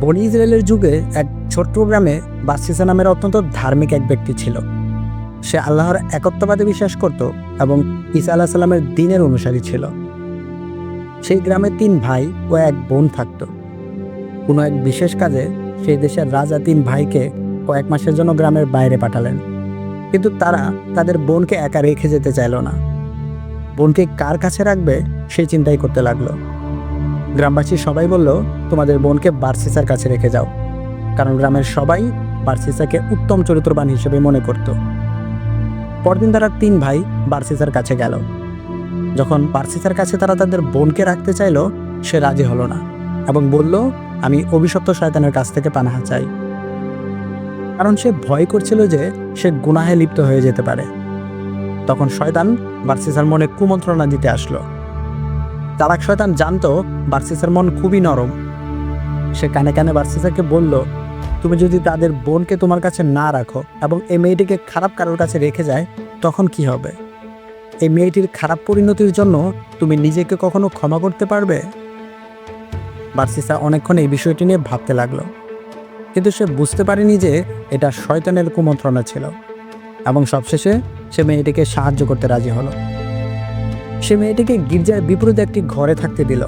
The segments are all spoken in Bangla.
বনি ইসরায়েলের যুগে এক ছোট্ট গ্রামে বাসিসা নামের অত্যন্ত ধার্মিক এক ব্যক্তি ছিল। সে আল্লাহর একত্ববাদে বিশ্বাস করত এবং ঈসা আল্লাহ সাল্লামের দিনের অনুসারী ছিল। সেই গ্রামে তিন ভাই ও এক বোন থাকত। কোনো এক বিশেষ কাজে সেই দেশের রাজা তিন ভাইকে কয়েক মাসের জন্য গ্রামের বাইরে পাঠালেন। কিন্তু তারা তাদের বোনকে একা রেখে যেতে চাইল না। বোনকে কার কাছে রাখবে সেই চিন্তাই করতে লাগল। গ্রামবাসী সবাই বলল, তোমাদের বোনকে বার্সিসার কাছে রেখে যাও। কারণ গ্রামের সবাই বার্সিসাকে উত্তম চরিত্রবান হিসেবে মনে করত। পরদিন তারা তিন ভাই বার্সিসার কাছে গেল। যখন বার্সিসার কাছে তারা তাদের বোনকে রাখতে চাইলো, সে রাজি হলো না এবং বলল, আমি অভিশপ্ত শয়তানের কাছ থেকে পানাহা চাই। কারণ সে ভয় করছিল যে সে গুনাহে লিপ্ত হয়ে যেতে পারে। তখন শয়তান বার্সিসার মনে কুমন্ত্রণা দিতে আসলো। চালাক শয়তান জানতো বার্সিসার মন খুবই নরম। সে কানে কানে বার্সিসাকে বলল, তুমি যদি তাদের বোনকে তোমার কাছে না রাখো এবং এই মেয়েটিকে খারাপ কারোর কাছে রেখে যায়, তখন কি হবে? এই মেয়েটির খারাপ পরিণতির জন্য তুমি নিজেকে কখনো ক্ষমা করতে পারবে? বার্সিসা অনেকক্ষণ এই বিষয়টি নিয়ে ভাবতে লাগল। কিন্তু সে বুঝতে পারেনি যে এটা শয়তানের কুমন্ত্রণা ছিল এবং সবশেষে সে মেয়েটিকে সাহায্য করতে রাজি হলো। সে মেয়েটিকে গির্জার বিপরীতে একটি ঘরে থাকতে দিল।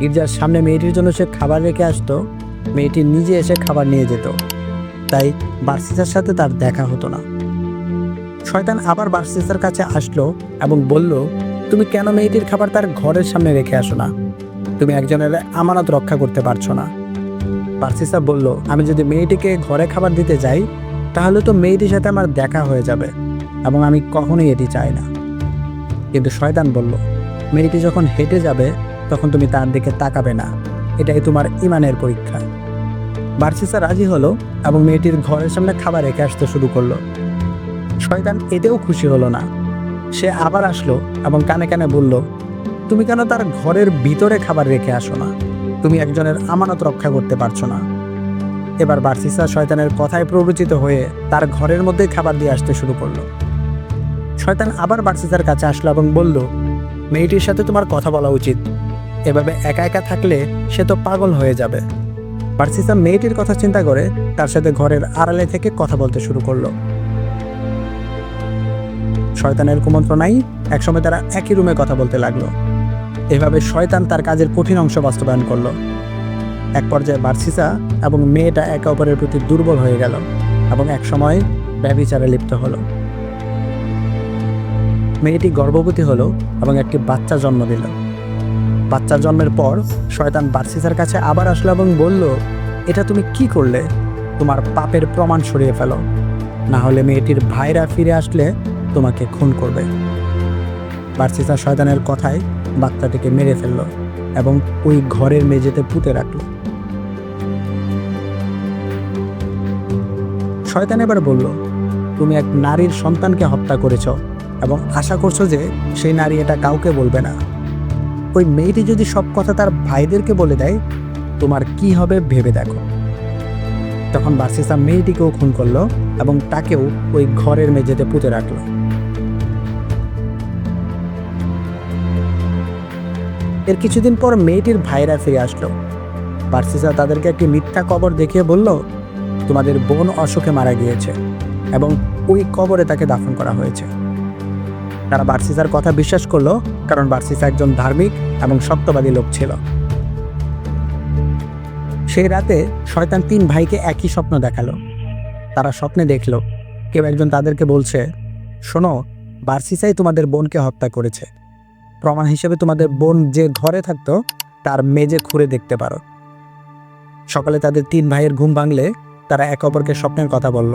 গির্জার সামনে মেয়েটির জন্য সে খাবার রেখে আসতো, মেয়েটি নিজে এসে খাবার নিয়ে যেত। তাই বার্সিসার সাথে তার দেখা হতো না। শয়তান আবার বার্সিসার কাছে আসলো এবং বলল, তুমি কেন মেয়েটির খাবার তার ঘরের সামনে রেখে আসো না? তুমি একজনের আমানত রক্ষা করতে পারছ না। বার্সিসা বলল, আমি যদি মেয়েটিকে ঘরে খাবার দিতে যাই, তাহলে তো মেয়েটির সাথে আমার দেখা হয়ে যাবে এবং আমি কখনোই এটি চাই না। কিন্তু শয়তান বলল, মেয়েটি যখন হেঁটে যাবে, তখন তুমি তার দিকে তাকাবে না। এটাই তোমার ইমানের পরীক্ষা। বার্সিসা রাজি হলো এবং মেয়েটির ঘরের সামনে খাবার রেখে আসতে শুরু করল। শয়তান এতেও খুশি হলো না। সে আবার আসলো এবং কানে কানে বলল, তুমি কেন তার ঘরের ভিতরে খাবার রেখে আসো না? তুমি একজনের আমানত রক্ষা করতে পারছ না। এবার বার্সিসা শয়তানের কথায় প্ররোচিত হয়ে তার ঘরের মধ্যে খাবার দিয়ে আসতে শুরু করল। শয়তান আবার বার্সিসার কাছে আসলো এবং বলল, মেয়েটির সাথে তোমার কথা বলা উচিত। এভাবে একা একা থাকলে সে তো পাগল হয়ে যাবে। বার্সিসা মেয়েটির কথা চিন্তা করে তার সাথে ঘরের আড়ালে থেকে কথা বলতে শুরু করল। শয়তানের কুমন্ত্রণাই একসময় তারা একই রুমে কথা বলতে লাগল। এভাবে শয়তান তার কাজের কঠিন অংশ বাস্তবায়ন করল। এক পর্যায়ে বার্সিসা এবং মেয়েটা একে অপরের প্রতি দুর্বল হয়ে গেল এবং এক সময় ব্যবিচারে লিপ্ত হলো। মেয়েটি গর্ভবতী হলো এবং একটি বাচ্চা জন্ম দিল। বাচ্চা জন্মের পর শয়তান বার্সিসার কাছে আবার আসলো এবং বলল, এটা তুমি কি করলে? তোমার পাপের প্রমাণ সরিয়ে ফেলো। না হলে মেয়েটির ভাইরা ফিরে আসলে তোমাকে খুন করবে। বার্সিসা শয়তানের কথায় বাচ্চাটিকে মেরে ফেলল এবং ওই ঘরের মেঝেতে পুঁতে রাখল। শয়তান এবার বলল, তুমি এক নারীর সন্তানকে হত্যা করেছ। এবং আশা করছ যে সেই নারী এটা কাউকে বলবে না। ওই মেয়েটি যদি সব কথা তার ভাইদেরকে বলে দেয়, তোমার কি হবে ভেবে দেখো। তখন বার্সিসা মেয়েটিকেও খুন করল এবং তাকেও ওই ঘরের মেঝেতে পুঁতে রাখল। এর কিছুদিন পর মেয়েটির ভাইরা ফিরে আসলো। বার্সিসা তাদেরকে একটি মিথ্যা কবর দেখিয়ে বলল, তোমাদের বোন অসুখে মারা গিয়েছে এবং ওই কবরে তাকে দাফন করা হয়েছে। তারা বার্সিসার কথা বিশ্বাস করল, কারণ বার্সিসা একজন ধার্মিক এবং সত্যবাদী লোক ছিল। সেই রাতে শয়তান তিন ভাইকে একই স্বপ্ন দেখাল। তারা স্বপ্নে দেখল, কেউ একজন তাদেরকে বলছে, শোনো, বার্সিসাই তোমাদের বোনকে হত্যা করেছে। প্রমাণ হিসেবে তোমাদের বোন যে ঘরে থাকতো, তার মেজে খুঁড়ে দেখতে পারো। সকালে তাদের তিন ভাইয়ের ঘুম ভাঙলে তারা একে অপরকে স্বপ্নের কথা বলল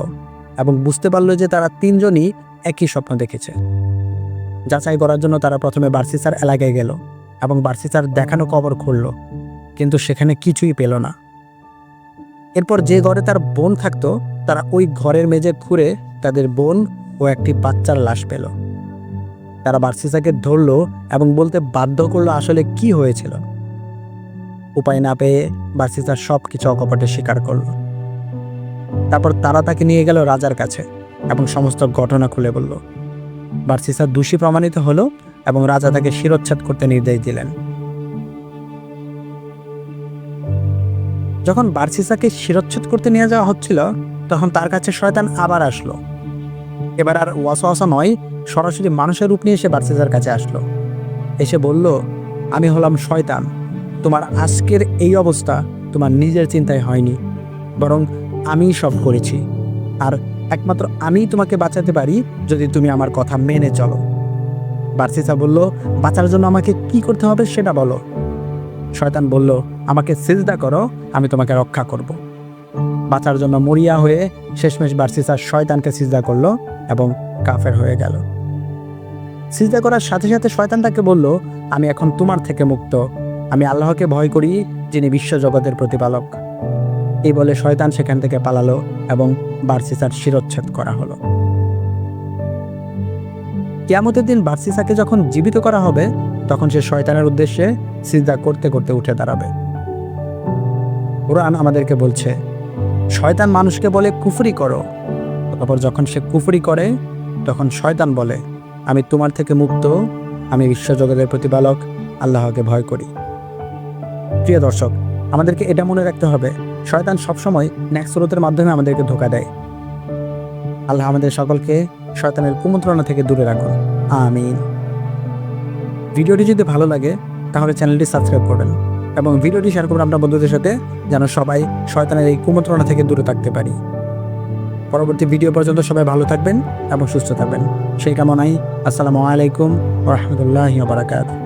এবং বুঝতে পারল যে তারা তিনজনই একই স্বপ্ন দেখেছে। যাচাই করার জন্য তারা প্রথমে বার্সিসার এলাকায় গেল এবং বার্সিসার দেখানো কবর খুলল, কিন্তু সেখানে কিছুই পেল না। এরপর যে ঘরে তার বোন থাকতো, তারা ওই ঘরের মেঝে খুঁড়ে তাদের বোন ও একটি বাচ্চার লাশ পেল। তারা বার্সিসাকে ধরলো এবং বলতে বাধ্য করল আসলে কি হয়েছিল। উপায় না পেয়ে বার্সিসা সব কিছু অকপটে স্বীকার করল। তারপর তারা তাকে নিয়ে গেল রাজার কাছে এবং সমস্ত ঘটনা খুলে বলল। বার্সিসা দোষী প্রমাণিত হলো এবং রাজা তাকে শিরোচ্ছেদ করতে নির্দেশ দিলেন। যখন বার্সিসাকে শিরোচ্ছেদ করতে নিয়ে যাওয়া হচ্ছিল, তখন তার কাছে শয়তান আবার আসলো। এবার আর ওয়াসওয়াসা নয়, সরাসরি মানুষের রূপ নিয়ে এসে বার্সিসার কাছে আসলো। এসে বলল, আমি হলাম শয়তান। তোমার আজকের এই অবস্থা তোমার নিজের চিন্তায় হয়নি। বরং আমিই সব করেছি। আর একমাত্র আমিই তোমাকে বাঁচাতে পারি যদি তুমি আমার কথা মেনে চলো। বার্সিসা বলল, বাঁচার জন্য আমাকে কি করতে হবে সেটা বলো। শয়তান বলল, আমাকে সিজদা করো, আমি তোমাকে রক্ষা করব। বাঁচার জন্য মরিয়া হয়ে শেষমেশ বার্সিসা শয়তানকে সিজদা করল এবং কাফের হয়ে গেল। সিজদা করার সাথে সাথে শয়তান তাকে বলল, আমি এখন তোমার থেকে মুক্ত। আমি আল্লাহকে ভয় করি, যিনি বিশ্বজগতের প্রতিপালক। এই বলে শয়তান সেখান থেকে পালালো এবং বার্সিসার শিরোচ্ছেদ করা হলো। কিয়ামতের দিন বার্সিসাকে যখন জীবিত করা হবে, তখন সে শয়তানের উদ্দেশ্যে সিজদা করতে করতে উঠে দাঁড়াবে। কোরআন আমাদেরকে বলছে, শয়তান মানুষকে বলে, কুফরি করো। তারপর যখন সে কুফরি করে, তখন শয়তান বলে, আমি তোমার থেকে মুক্ত, আমি বিশ্বজগতের প্রতিপালক, আল্লাহকে ভয় করি। প্রিয় দর্শক, আমাদেরকে এটা মনে রাখতে হবে শয়তান সবসময় ন্যাক্সরোতের মাধ্যমে আমাদেরকে ধোকা দেয়। আল্লাহ আমাদের সকলকে শয়তানের কুমন্ত্রণা থেকে দূরে রাখুন। আমিন। ভিডিওটি যদি ভালো লাগে, তাহলে চ্যানেলটি সাবস্ক্রাইব করবেন এবং ভিডিওটি শেয়ার করবেন আপনার বন্ধুদের সাথে, যেন সবাই শয়তানের এই কুমন্ত্রণা থেকে দূরে থাকতে পারি। পরবর্তী ভিডিও পর্যন্ত সবাই ভালো থাকবেন এবং সুস্থ থাকবেন। সেই কামনাই আসসালামু আলাইকুম রহমতুল্লাহ বারাকাত